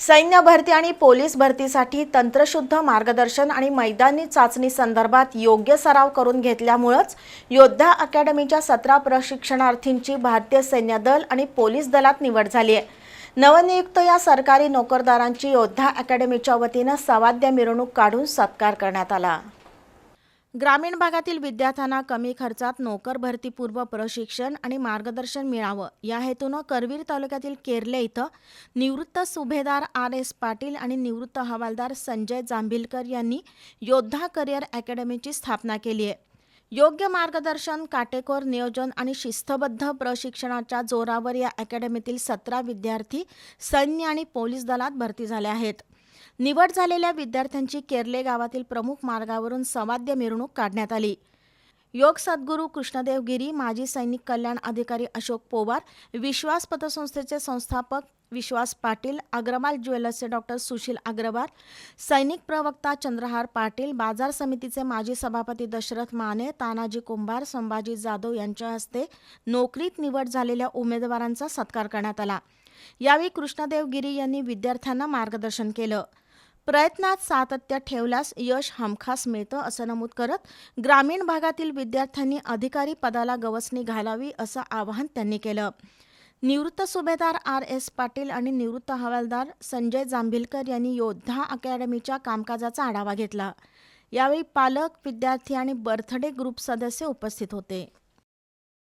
सैन्य भरती आणि पोलीस भरतीसाठी तंत्रशुद्ध मार्गदर्शन आणि मैदानी चाचणी संदर्भात योग्य सराव करून घेतल्यामुळंच योद्धा अकॅडमीच्या सतरा प्रशिक्षणार्थींची भारतीय सैन्य दल आणि पोलीस दलात निवड झाली आहे. नवनियुक्त या सरकारी नोकरदारांची योद्धा अकॅडमीच्या वतीनं सवाद्य मिरवणूक काढून सत्कार करण्यात आला. ग्रामीण भागातील विद्यार्थ्यांना कमी खर्चात नोकर भरतीपूर्व प्रशिक्षण आणि मार्गदर्शन मिळावं. या हेतूनं करवीर तालुक्यातील केरले इथं निवृत्त सुभेदार आर एस पाटील आणि निवृत्त हवालदार संजय जांभिलकर यांनी योद्धा करिअर अकॅडमीची स्थापना केली आहे. योग्य मार्गदर्शन काटेकोर नियोजन आणि शिस्तबद्ध प्रशिक्षणाच्या जोरावर या अकॅडमीतील सतरा विद्यार्थी सैन्य आणि पोलीस दलात भरती झाले आहेत. निवड झालेल्या विद्यार्थ्यांची केरले गावातील प्रमुख मार्गावरून संवाद्य मिरवणूक काढण्यात आली. योग सद्गुरू कृष्णदेव गिरी माजी सैनिक कल्याण अधिकारी अशोक पोवार विश्वास पतसंस्थेचे संस्थापक विश्वास पाटील अग्रवाल ज्वेलर्सचे डॉक्टर सुशील अग्रवाल सैनिक प्रवक्ता चंद्रहार पाटील बाजार समितीचे माजी सभापती दशरथ माने तानाजी कुंभार संभाजी जाधव यांच्या हस्ते नोकरीत निवड झालेल्या उमेदवारांचा सत्कार करण्यात आला. यावेळी कृष्णदेव गिरी यांनी विद्यार्थ्यांना मार्गदर्शन केलं. प्रयत्नात सातत्य ठेवल्यास यश हमखास मिळतं असं नमूद करत ग्रामीण भागातील विद्यार्थ्यांनी अधिकारी पदाला गवसणी घालावी असं आवाहन त्यांनी केलं. निवृत्त सुभेदार आर एस पाटील आणि निवृत्त हवालदार संजय जांभिलकर यांनी योद्धा अकॅडमीच्या कामकाजाचा आढावा घेतला. यावेळी पालक विद्यार्थी आणि बर्थडे ग्रुप सदस्य उपस्थित होते.